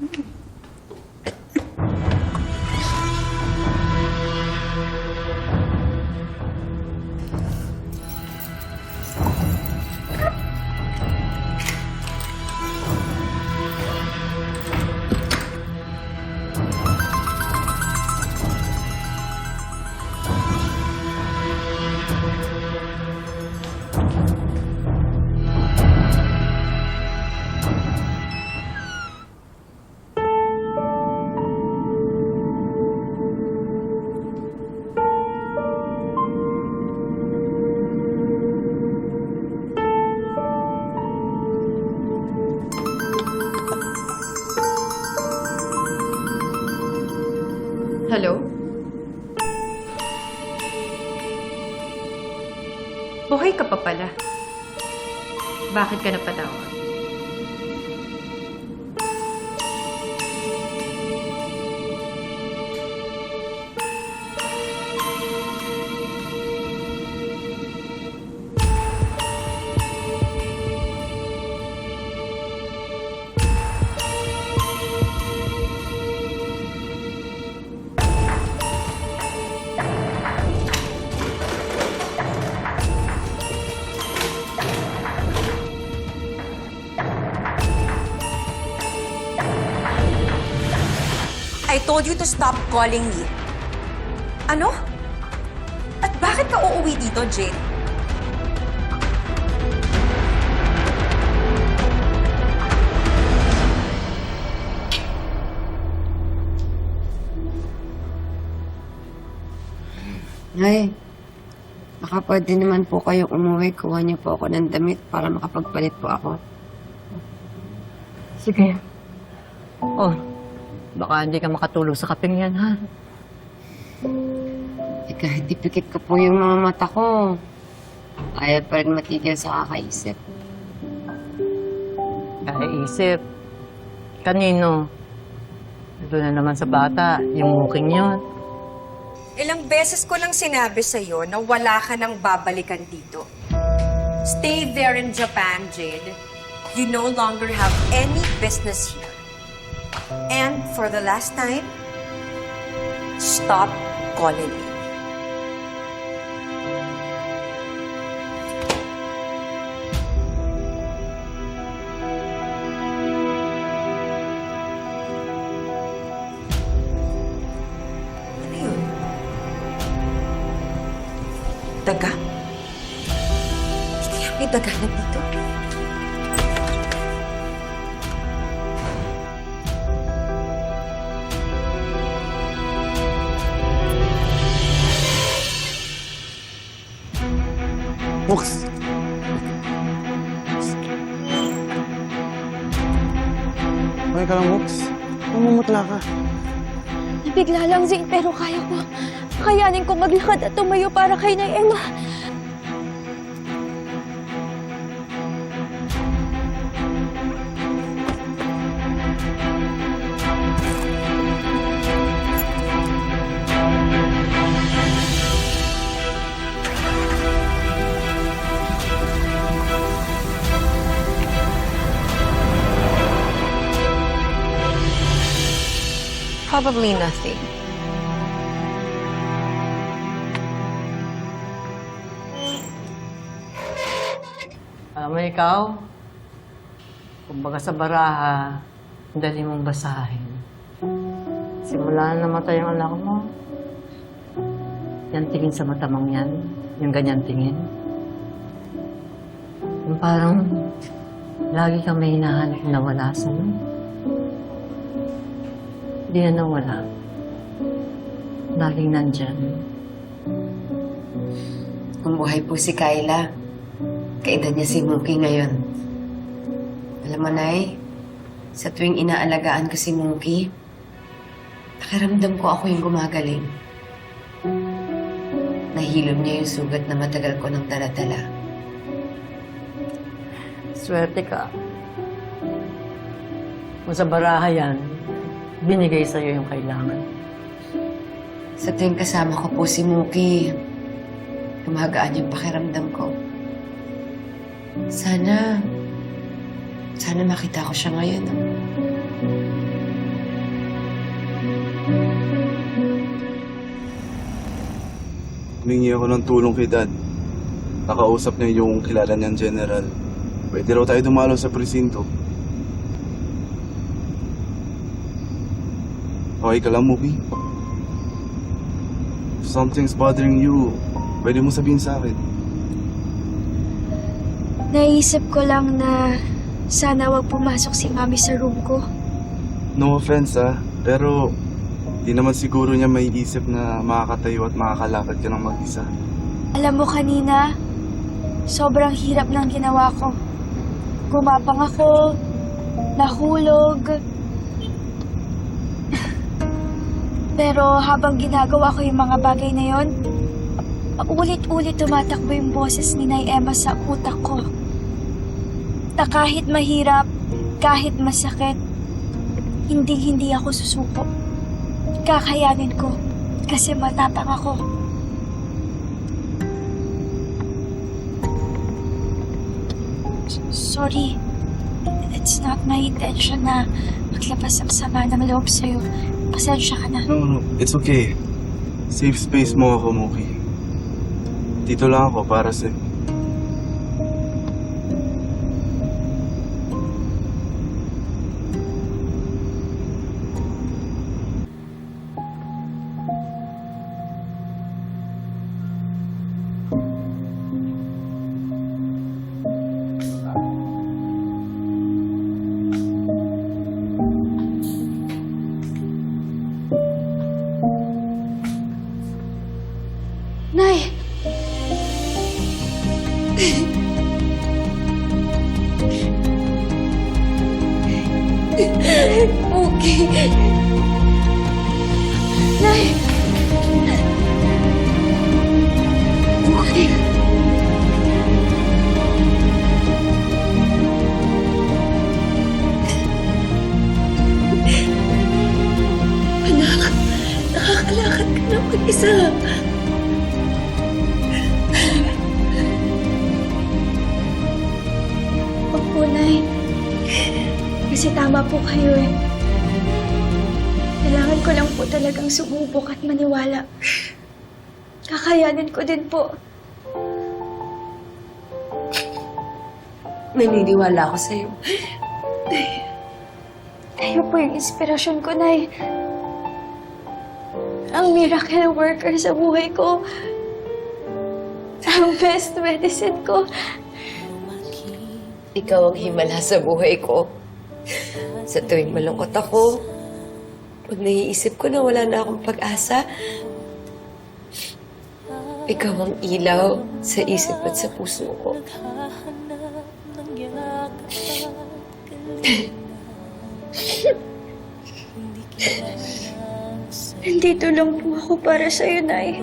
Mm-hmm. Buhay ka pa pala. Bakit ka napatawag? I told you to stop calling me. Ano? At bakit ka uuwi dito, Jane? Ay, baka pwede naman po kayo umuwi. Kuha niyo po ako ng damit para makapagpalit po ako. Sige. Oh, baka hindi ka makatulog sa kaping yan, ha? Eh, kahit dipikit ko po yung mga mata ko. Ayaw pa rin matigil sa kakaisip. Kaisip. Kanino? Doon na naman sa bata, yung muking yun. Ilang beses ko nang sinabi sa'yo na wala ka nang babalikan dito. Stay there in Japan, Jade. You no longer have any business here. And for the last time, stop calling me. Daga? Hindi may daga na dito? Books. Okay ka lang, Books. Mamumutla ka. Nabigla lang, Zane, pero kaya ko. Kayanin ko maglakad at tumayo para kay Nay Emma. Probably nothing. Alam mo ikaw, kumbaga sa baraha, ang dali mong basahin. Simula na namatay ang anak mo. Yan tingin sa matamang yan, yung ganyan tingin. Yung parang lagi kang may hinahanap na wala sa'yo. Hindi na nawala. Laging nandyan. Kung buhay po si Kyla, kaedad niya si Mookie ngayon. Alam mo, Nay, sa tuwing inaalagaan ko si Mookie, pakiramdam ko ako yung gumagaling. Nahilom niya yung sugat na matagal ko nang daladala. Swerte ka. Kung sa baraha yan, binigay sa'yo yung kailangan. Sa tuwing kasama ko po si Muki, gumagaan yung pakiramdam ko. Sana, sana makita ko siya ngayon. No? Humingi ako ng tulong kay Dad. Nakausap niya yung kilala niyang general. Pwede raw tayo dumalo sa presinto. Okay ka lang, Muki? If something's bothering you, pwede mo sabihin sa akin. Naisip ko lang na sana wag pumasok si Mami sa room ko. No offense ah, pero di naman siguro niya may isip na makakatayo at makakalakad ka ng mag-isa. Alam mo kanina, sobrang hirap ng ginawa ko. Gumapang ako, nahulog. Pero habang ginagawa ko yung mga bagay na yon, ulit-ulit tumatakbo yung boses ni Nay Emma sa utak ko. Na kahit mahirap, kahit masakit, hindi-hindi ako susuko. Kakayanin ko kasi matapang ako. Sorry. It's not my intention na maglabas ang sama ng loob sa'yo. Pasensya ka na. No, no, it's okay. Safe space mo ako, Muki. Dito lang ako para sa... Nay! Okay. Nay! Kasi tama po kayo eh. Kailangan ko lang po talagang sumubok at maniwala. Kakayanin ko din po. Naniniwala ako sa'yo. Kayo po yung inspirasyon ko, Nay. Ang miracle worker sa buhay ko. Ang best medicine ko. Ikaw ang himala sa buhay ko. Sa tuwing malungkot ako, pag naiisip ko na wala na akong pag-asa, ikaw ang ilaw sa isip at sa puso ko. Nandito lang po ako para sa'yo, Nay.